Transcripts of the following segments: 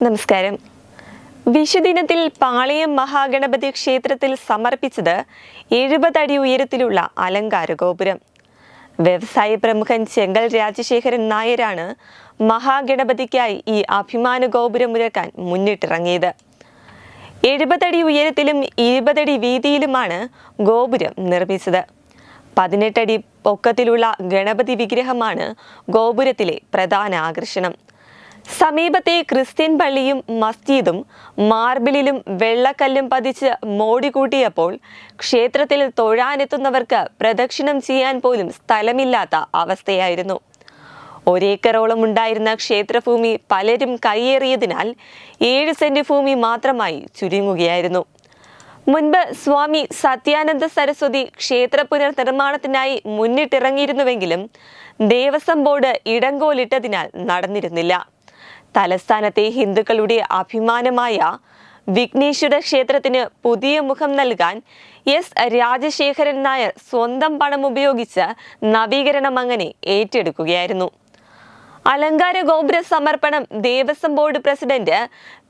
നമസ്കാരം. വിഷുദിനത്തിൽ പാളയം മഹാഗണപതി ക്ഷേത്രത്തിൽ സമർപ്പിച്ചത് എഴുപതടി ഉയരത്തിലുള്ള അലങ്കാര ഗോപുരം. വ്യവസായ പ്രമുഖൻ ചെങ്കൽ രാജശേഖരൻ നായരാണ് മഹാഗണപതിക്കായി ഈ അഭിമാന ഗോപുരം ഉയർക്കാൻ മുന്നിട്ടിറങ്ങിയത്. എഴുപതടി ഉയരത്തിലും ഇരുപതടി വീതിയിലുമാണ് ഗോപുരം നിർമ്മിച്ചത്. പതിനെട്ടടി പൊക്കത്തിലുള്ള ഗണപതി വിഗ്രഹമാണ് ഗോപുരത്തിലെ പ്രധാന ആകർഷണം. സമീപത്തെ ക്രിസ്ത്യൻ പള്ളിയും മസ്ജിദും മാർബിളിലും വെള്ളക്കല്ലും പതിച്ച് മോടികൂട്ടിയപ്പോൾ ക്ഷേത്രത്തിൽ തൊഴാനെത്തുന്നവർക്ക് പ്രദക്ഷിണം ചെയ്യാൻ പോലും സ്ഥലമില്ലാത്ത അവസ്ഥയായിരുന്നു. ഒരേക്കറോളം ഉണ്ടായിരുന്ന ക്ഷേത്രഭൂമി പലരും കൈയേറിയതിനാൽ ഏഴ് സെന്റ് ഭൂമി മാത്രമായി ചുരുങ്ങുകയായിരുന്നു. മുൻപ് സ്വാമി സത്യാനന്ദ സരസ്വതി ക്ഷേത്ര പുനർനിർമ്മാണത്തിനായി മുന്നിട്ടിറങ്ങിയിരുന്നുവെങ്കിലും ദേവസ്വം ബോർഡ് ഇടങ്കോലിട്ടതിനാൽ നടന്നിരുന്നില്ല. തലസ്ഥാനത്തെ ഹിന്ദുക്കളുടെ അഭിമാനമായ വിഘ്നേശ്വര ക്ഷേത്രത്തിന് പുതിയ മുഖം നൽകാൻ എസ് രാജശേഖരൻ നായർ സ്വന്തം പണം ഉപയോഗിച്ച് നവീകരണം അങ്ങനെ ഏറ്റെടുക്കുകയായിരുന്നു. അലങ്കാര ഗോപുര സമർപ്പണം Devaswom board president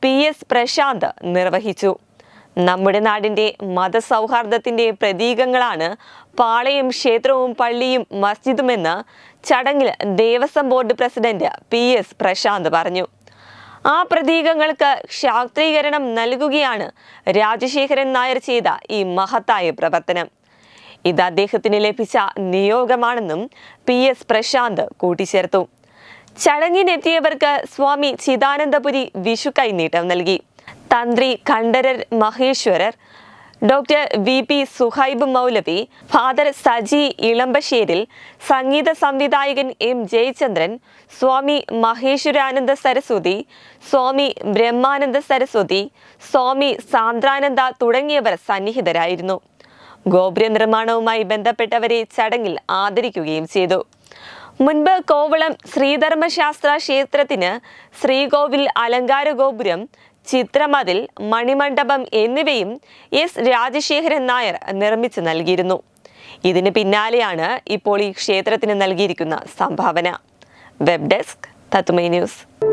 P S Prashanth നിർവഹിച്ചു. നമ്മുടെ നാടിന്റെ മതസൗഹാർദ്ദത്തിന്റെ പ്രതീകങ്ങളാണ് പാളയം ക്ഷേത്രവും പള്ളിയും മസ്ജിദുമെന്ന് ചടങ്ങിൽ Devaswom board president P S Prashanth പറഞ്ഞു. ആ പ്രതീകങ്ങൾക്ക് ശാക്തീകരണം നൽകുകയാണ് രാജശേഖരൻ നായർ ചെയ്ത ഈ മഹത്തായ പ്രവർത്തനം. ഇത് അദ്ദേഹത്തിന് ലഭിച്ച നിയോഗമാണെന്നും പി എസ് പ്രശാന്ത് കൂട്ടിച്ചേർത്തു. ചടങ്ങിനെത്തിയവർക്ക് സ്വാമി ചിദാനന്ദപുരി വിഷു കൈനീട്ടം നൽകി. Thantri Kantararu Maheswararu doctor V P Suhaib Moulavi father Saji Elampasseril സംഗീത സംവിധായകൻ എം ജയചന്ദ്രൻ സ്വാമി മഹേശ്വരാനന്ദ സരസ്വതി സ്വാമി ബ്രഹ്മാനന്ദ സരസ്വതി സ്വാമി സാന്ദ്രാനന്ദ തുടങ്ങിയവർ സന്നിഹിതരായിരുന്നു. ഗോപുര നിർമ്മാണവുമായി ബന്ധപ്പെട്ടവരെ ചടങ്ങിൽ ആദരിക്കുകയും ചെയ്തു. മുൻപ് കോവളം ശ്രീധർമ്മശാസ്ത്ര ക്ഷേത്രത്തിന് ശ്രീകോവിൽ അലങ്കാര ഗോപുരം ചിത്രമതിൽ മണിമണ്ഡപം എന്നിവയും എസ് രാജശേഖരൻ നായർ നിർമ്മിച്ചു നൽകിയിരുന്നു. ഇതിന് പിന്നാലെയാണ് ഇപ്പോൾ ഈ ക്ഷേത്രത്തിന് നൽകിയിരിക്കുന്ന സംഭാവന. Web desk Tatwamayi news.